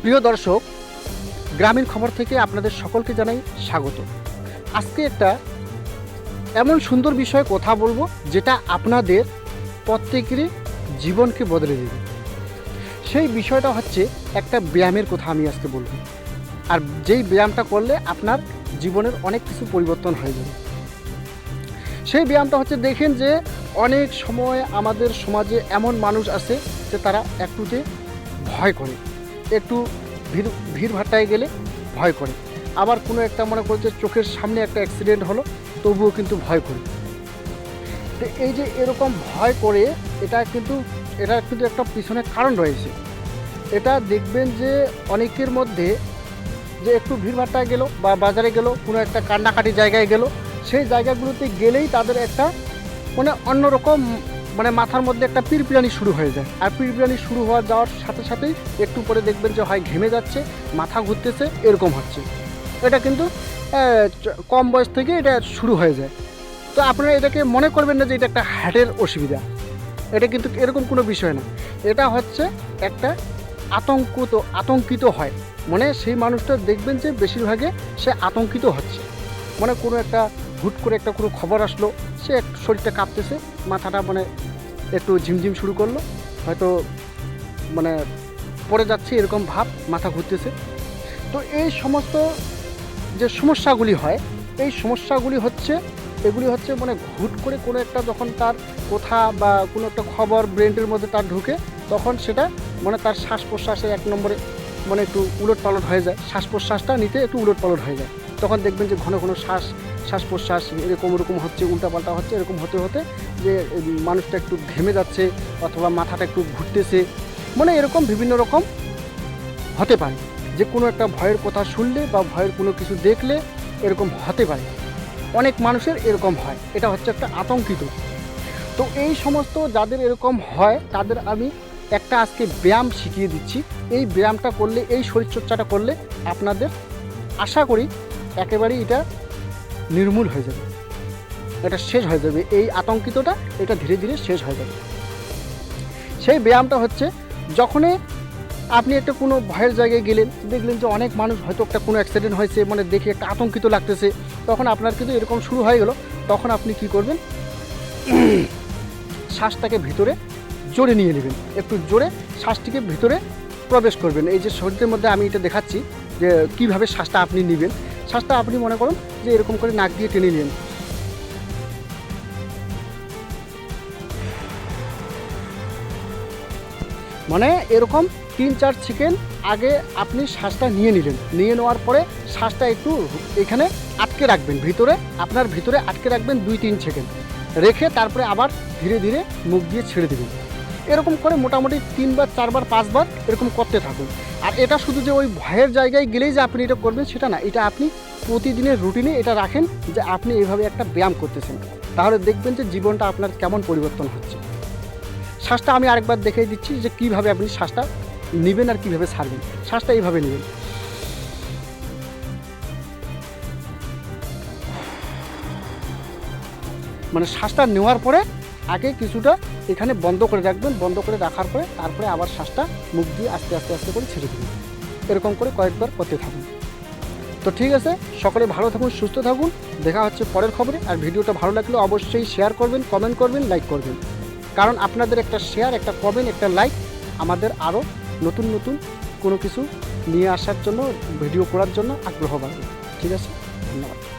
প্রিয় দর্শক, গ্রামীণ খবর থেকে আপনাদের সকলকে জানাই স্বাগত। আজকে একটা এমন সুন্দর বিষয়ে কথা বলব, যেটা আপনাদের প্রত্যেকেরই জীবনকে বদলে দেবে। সেই বিষয়টা হচ্ছে একটা ব্যায়ামের কথা আমি আজকে বলব। আর যেই ব্যায়ামটা করলে আপনার জীবনের অনেক কিছু পরিবর্তন হয়ে যাবে। সেই ব্যায়ামটা হচ্ছে দেখেন যে, অনেক সময় আমাদের সমাজে এমন মানুষ আছে যে তারা একটুতে ভয় করে। একটু ভিড় ভিড় ভাট্টায় গেলে ভয় করে। আবার কোনো একটা মনে করছে চোখের সামনে একটা অ্যাক্সিডেন্ট হলো, তবুও কিন্তু ভয় করে। তো এই যে এরকম ভয় করে, এটা কিন্তু এটা কিন্তু একটা পিছনে কারণ রয়েছে। এটা দেখবেন যে অনেকের মধ্যে যে একটু ভিড়ভাট্টায় গেল বা বাজারে গেল, কোনো একটা কান্নাকাটি জায়গায় গেল, সেই জায়গাগুলোতে গেলেই তাদের একটা মানে অন্যরকম মানে মাথার মধ্যে একটা পিরপিরানি শুরু হয়ে যায়। আর পিরপিরানি শুরু হওয়া যাওয়ার সাথে সাথেই একটু পরে দেখবেন যে হয় ঘেমে যাচ্ছে, মাথা ঘুরতেছে, এরকম হচ্ছে। এটা কিন্তু কম বয়স থেকে এটা শুরু হয়ে যায়। তো আপনারা এটাকে মনে করবেন না যে এটা একটা হার্টের অসুবিধা। এটা কিন্তু এরকম কোনো বিষয় না। এটা হচ্ছে একটা আতঙ্কিত আতঙ্কিত হয়। মানে সেই মানুষটা দেখবেন যে বেশিরভাগে সে আতঙ্কিত হচ্ছে। মানে কোনো একটা হুট করে একটা কোনো খবর আসলো, সে একটু শরীরটা কাঁপতেছে, মাথাটা মানে একটু ঝিমঝিম শুরু করল, হয়তো মানে পড়ে যাচ্ছে এরকম ভাব, মাথা ঘুরতেছে। তো এই সমস্ত যে সমস্যাগুলি হয়, এই সমস্যাগুলি হচ্ছে, এগুলি হচ্ছে মানে হুট করে কোনো একটা যখন তার কথা বা কোনো একটা খবর ব্রেনের মধ্যে তার ঢুকে, তখন সেটা মানে তার শ্বাস প্রশ্বাসে এক নম্বরে মানে একটু উলট পালট হয়ে যায়। শ্বাস প্রশ্বাসটা নিতে একটু উলট পালট হয়ে যায়। তখন দেখবেন যে ঘন ঘন শ্বাস শ্বাস প্রশ্বাস এরকম, ওরকম হচ্ছে, উল্টাপাল্টা হচ্ছে, এরকম হতে হতে যে মানুষটা একটু ঘেমে যাচ্ছে অথবা মাথাটা একটু ঘুরতেছে। মানে এরকম বিভিন্ন রকম হতে পারে। যে কোনো একটা ভয়ের কথা শুনলে বা ভয়ের কোনো কিছু দেখলে এরকম হতে পারে। অনেক মানুষের এরকম হয়। এটা হচ্ছে একটা আতঙ্কিত। তো এই সমস্ত যাদের এরকম হয়, তাদের আমি একটা আজকে ব্যায়াম শিখিয়ে দিচ্ছি। এই ব্যায়ামটা করলে, এই শরীরচর্চাটা করলে আপনাদের আশা করি একেবারেই এটা নির্মূল হয়ে যাবে। এটা শেষ হয়ে যাবে। এই আতঙ্কিতটা এটা ধীরে ধীরে শেষ হয়ে যাবে। সেই ব্যায়ামটা হচ্ছে, যখনই আপনি একটা কোনো ভয়ের জায়গায় গেলেন, দেখলেন যে অনেক মানুষ হয়তো একটা কোনো অ্যাক্সিডেন্ট হয়েছে মানে দেখে একটা আতঙ্কিত লাগতেছে, তখন আপনার কিন্তু এরকম শুরু হয়ে গেল। তখন আপনি কি করবেন? শ্বাসটাকে ভিতরে জোরে নিয়ে নেবেন। একটু জোরে শ্বাসটিকে ভিতরে প্রবেশ করবেন। এই যে শরীরের মধ্যে আমি এটা দেখাচ্ছি যে কীভাবে শ্বাসটা আপনি নেবেন। শ্বাসটা আপনি মনে করুন যে এরকম করে নাক দিয়ে টেনে নিলেন মানে এরকম তিন চার সেকেন্ড আগে আপনি শ্বাসটা নিয়ে নিলেন। নিয়ে নেওয়ার পরে শ্বাসটা একটু এখানে আটকে রাখবেন। ভিতরে, আপনার ভিতরে আটকে রাখবেন দুই তিন সেকেন্ড রেখে তারপরে আবার ধীরে ধীরে মুখ দিয়ে ছেড়ে দেবেন। এরকম করে মোটামুটি তিনবার, চারবার, পাঁচবার এরকম করতে থাকুন। আর এটা শুধু যে ওই ভয়ের জায়গায় গেলেই যে আপনি এটা করবেন, সেটা না। এটা আপনি প্রতিদিনের রুটিনে এটা রাখেন যে আপনি এইভাবে একটা ব্যায়াম করতেছেন। তাহলে দেখবেন যে জীবনটা আপনার কেমন পরিবর্তন হচ্ছে। শ্বাসটা আমি আরেকবার দেখিয়ে দিচ্ছি যে কীভাবে আপনি শ্বাসটা নেবেন আর কীভাবে ছাড়বেন। শ্বাসটা এইভাবে নেবেন। মানে শ্বাসটা নেওয়ার পরে আগে কিছুটা এখানে বন্ধ করে রাখবেন, বন্ধ করে রাখার পরে তারপরে আবার শ্বাসটা মুখ দিয়ে আস্তে আস্তে আস্তে করে ছেড়ে দেবেন। এরকম করে কয়েকবার করতে থাকুন। তো ঠিক আছে, সকলে ভালো থাকুন, সুস্থ থাকুন। দেখা হচ্ছে পরের খবরে। আর ভিডিওটা ভালো লাগলে অবশ্যই শেয়ার করবেন কমেন্ট করবেন লাইক করবেন। কারণ আপনাদের একটা শেয়ার একটা কমেন্ট একটা লাইক আমাদের আরও নতুন নতুন কোনো কিছু নিয়ে আসার জন্য ভিডিও করার জন্য আগ্রহ বাড়বে। ঠিক আছে? ধন্যবাদ।